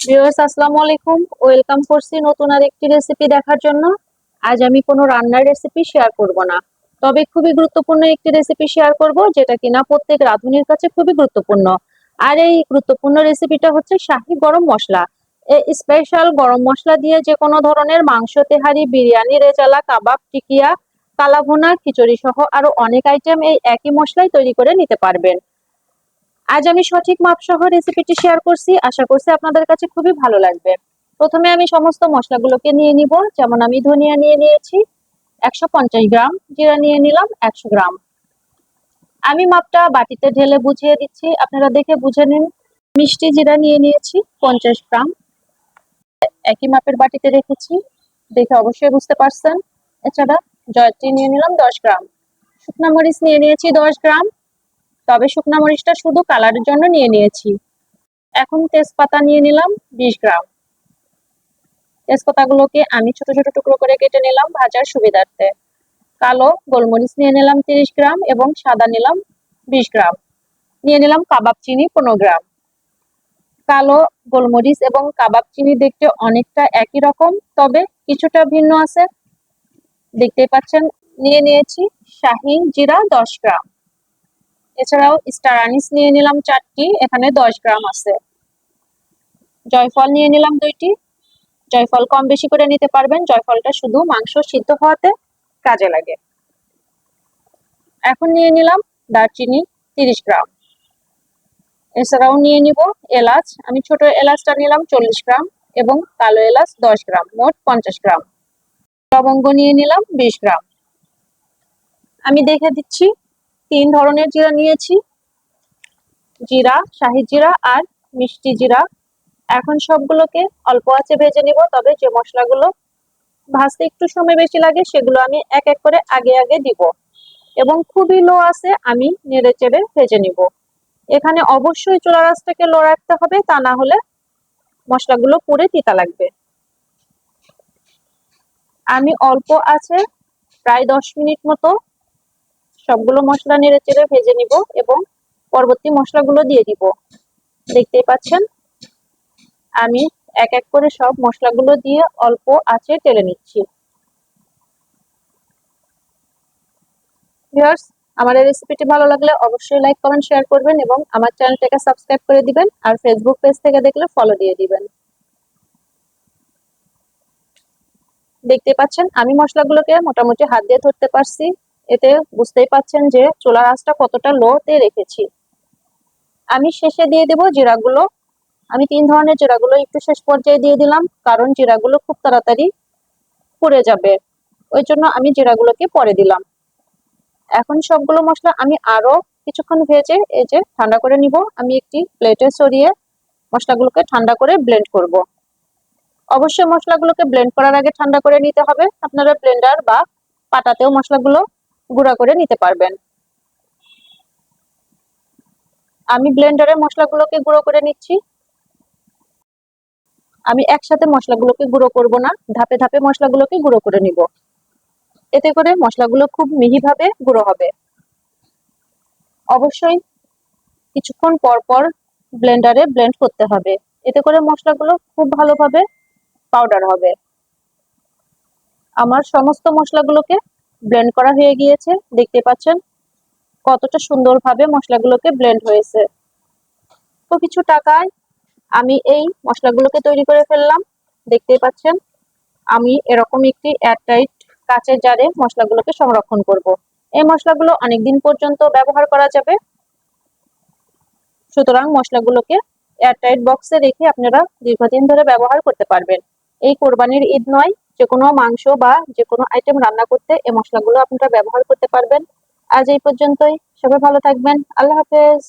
Viewers আসসালামু আলাইকুম। Welcome করছি নতুন আর একটি রেসিপি দেখার জন্য। আজ আমি কোনো রান্নার রেসিপি শেয়ার করব না। তবে খুবই গুরুত্বপূর্ণ একটি রেসিপি শেয়ার করব, যেটা কিনা প্রত্যেক রাঁধুনির কাছে খুবই গুরুত্বপূর্ণ। আর এই গুরুত্বপূর্ণ রেসিপিটা হচ্ছে শাহী গরম মশলা। এই স্পেশাল গরম মশলা দিয়ে যে কোনো ধরনের মাংস, তেহারি, বিরিয়ানি, রেজালা, কাবাব, টিকিয়া, কালাভুনা খিচুড়ি সহ আরও অনেক আইটেম এই একই মশলাই তৈরি করে নিতে পারবেন। আজ আমি সঠিক মাপ সহ রেসিপিটি শেয়ার করছি। আশা করছি আপনাদের কাছে খুবই ভালো লাগবে। প্রথমে আমি সমস্ত মশলাগুলোকে নিয়ে নিব। যেমন আমি ধনিয়া নিয়ে নিয়েছি, একশো পঞ্চাশ গ্রাম। জিরা নিয়ে নিলাম, একশো গ্রাম। আমি মাপটা বাটিতে ঢেলে বুঝিয়ে দিচ্ছি। আপনারা দেখে বুঝে নিন। মিষ্টি জিরা নিয়ে নিয়েছি, পঞ্চাশ গ্রাম। একই মাপের বাটিতে রেখেছি। দেখে অবশ্যই বুঝতে পারছেন। এছাড়া জয়ত্রী নিয়ে নিলাম দশ গ্রাম। শুকনা মরিচ নিয়ে নিয়েছি দশ গ্রাম। তবে শুকনা মরিচটা শুধু কালারের জন্য নিয়ে নিয়েছি। এখন তেজপাতা নিয়ে নিলাম বিশ গ্রাম। তেজপাতাগুলোকে আমি ছোট ছোট টুকরো করে কেটে নিলাম ভাজার সুবিধার্থে। কালো গোলমরিচ নিয়ে নিলাম তিরিশ গ্রাম এবং সাদা নিলাম বিশ গ্রাম। নিয়ে নিলাম কাবাব চিনি পনেরো গ্রাম। কালো গোলমরিচ এবং কাবাব চিনি দেখতে অনেকটা একই রকম, তবে কিছুটা ভিন্ন আছে। দেখতেই পাচ্ছেন, নিয়ে নিয়েছি শাহি জিরা দশ গ্রাম। এছাড়াও স্টার আনিস নিয়ে নিলাম চারটি, এখানে দশ গ্রাম আছে। জয়ফল নিয়ে নিলাম দুইটি। জয়ফল কম বেশি করে নিতে পারবেন জয়ফলটা শুধু মাংস সিদ্ধ হওয়াতে কাজে লাগে। এখন নিয়ে নিলাম দারচিনি তিরিশ গ্রাম। এছাড়াও নিয়ে নিব এলাচ। আমি ছোট এলাচটা নিলাম চল্লিশ গ্রাম এবং কালো এলাচ দশ গ্রাম, মোট পঞ্চাশ গ্রাম। লবঙ্গ নিয়ে নিলাম বিশ গ্রাম। আমি দেখে দিচ্ছি তিন ধরনের জিরা নিয়েছি। জিরা, শাহি জিরা আর মিষ্টি জিরা। এখন সবগুলোকে অল্প আছে ভেজে নিব, তবে যে মশলাগুলো ভাজতে একটু সময় বেশি লাগে, সেগুলো আমি এক এক করে আগে আগে দিব। এবং খুবই লো আছে আমি নেড়ে চেড়ে ভেজে নিব। এখানে অবশ্যই চোলা রাসটাকে লো রাখতে হবে, তা না হলে মশলাগুলো পুড়ে তিতা লাগবে। আমি অল্প আছে প্রায় দশ মিনিট মতো সবগুলো মশলা নেড়ে চেড়ে ভেজে নিব এবং পরবর্তী মশলাগুলো দিয়ে দিব। দেখতেই পাচ্ছেন? আমি এক এক করে সব মশলাগুলো দিয়ে অল্প আঁচে টেলে নিচ্ছি। ভিউয়ার্স, আমার এই রেসিপিটি ভালো লাগলে অবশ্যই লাইক, কমেন্ট, শেয়ার করবেন এবং আমার চ্যানেলটাকে সাবস্ক্রাইব করে দিবেন আর ফেসবুক পেজ থেকে দেখলে ফলো দিয়ে দিবেন। দেখতে পাচ্ছেন? আমি মশলাগুলোকে মোটামুটি হাত দিয়ে ধরতে পারছি। এতে বুঝতেই পাচ্ছেন যে চোলার আঁচটা কতটা লোতে রেখেছি। আমি শেষে দিয়ে দেব জিরাগুলো। আমি তিন ধরনের জিরাগুলো একটু শেষ পর্যায়ে দিয়ে দিলাম, কারণ জিরাগুলো খুব তাড়াতাড়ি পুড়ে যাবে। ওই জন্য আমি জিরাগুলোকে পরে দিলাম। এখন সবগুলো মশলা আমি আরও কিছুক্ষণ ভেজে এই যে ঠান্ডা করে নিব। আমি একটি প্লেটে সরিয়ে মশলাগুলোকে ঠান্ডা করে ব্লেন্ড করব। অবশ্যই মশলাগুলোকে ব্লেন্ড করার আগে ঠান্ডা করে নিতে হবে। আপনারা ব্লেন্ডার বা পাটাতেও মশলাগুলো গুঁড়া করে নিতে পারবেন। আমি ব্লেন্ডারে মশলাগুলোকে গুঁড়ো করে নিচ্ছি। আমি একসাথে মশলাগুলোকে গুঁড়ো করব না, ধাপে ধাপে মশলাগুলোকে গুঁড়ো করে নিব। এতে করে মশলাগুলো খুব মিহিভাবে গুঁড়ো হবে। অবশ্যই কিছুক্ষণ পর পর ব্লেন্ডারে ব্লেন্ড করতে হবে। এতে করে মশলাগুলো খুব ভালোভাবে পাউডার হবে। আমার সমস্ত মশলাগুলোকে ব্লেন্ড করা হয়ে গিয়েছে, দেখতে পাচ্ছেন? কতটা সুন্দরভাবে মশলাগুলোকে ব্লেন্ড হয়েছে। তো কিছু টাকায় আমি এই মশলাগুলোকে তৈরি করে ফেললাম। দেখতে পাচ্ছেন, আমি এরকম একটি এয়ারটাইট কাচের জারে মশলাগুলোকে সংরক্ষণ করব। এই মশলাগুলো অনেকদিন পর্যন্ত ব্যবহার করা যাবে। সুতরাং মশলাগুলোকে এয়ারটাইট বক্সে রেখে আপনারা দীর্ঘদিন ধরে ব্যবহার করতে পারবেন। এই কোরবানির ঈদ নয় যে কোনো মাংস বা যে কোনো আইটেম রান্না করতে এই মশলাগুলো আপনারা ব্যবহার করতে পারবেন। আজ এই পর্যন্তই। সবাই ভালো থাকবেন। আল্লাহ হাফেজ।